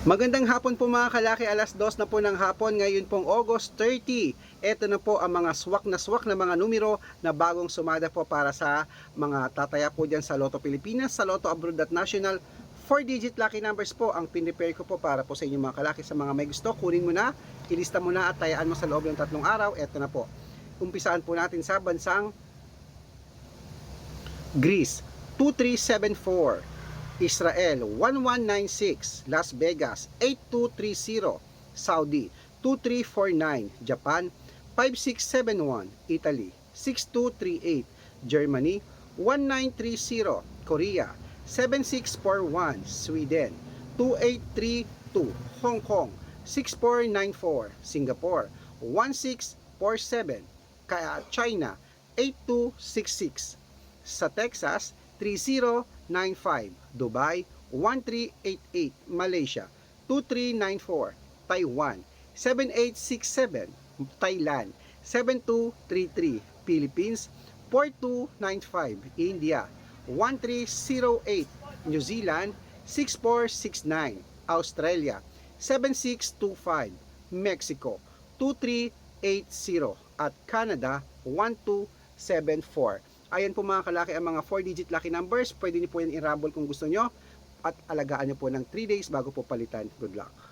Magandang hapon po mga kalaki, alas 2 na po ng hapon, ngayon pong August 30. Ito na po ang mga swak na swak na mga numero na bagong sumada po para sa mga tataya po dyan sa Lotto Pilipinas, sa Lotto Abroad at National. 4-digit lucky numbers po ang pinrepare ko po para po sa inyo mga kalaki. Sa mga may gusto, kunin mo na, ilista mo na at tayaan mo sa loob ng tatlong araw. Ito na po. Umpisaan po natin sa bansang Greece, 2374. Israel 1196, Las Vegas 8230, Saudi 2349, Japan 5671, Italy 6238, Germany 1930, Korea 7641, Sweden 2832, Hong Kong 6494, Singapore 1647, kaya China 8266, sa Texas 3095, Dubai 1388, Malaysia 2394, Taiwan 7867, Thailand 7233, Philippines 4295, India 1308, New Zealand 6469, Australia 7625, Mexico 2380 at Canada 1274. Ayan po mga kalaki ang mga 4-digit lucky numbers. Pwede niyo po yan i-rumble kung gusto nyo. At alagaan niyo po ng 3 days bago po palitan. Good luck.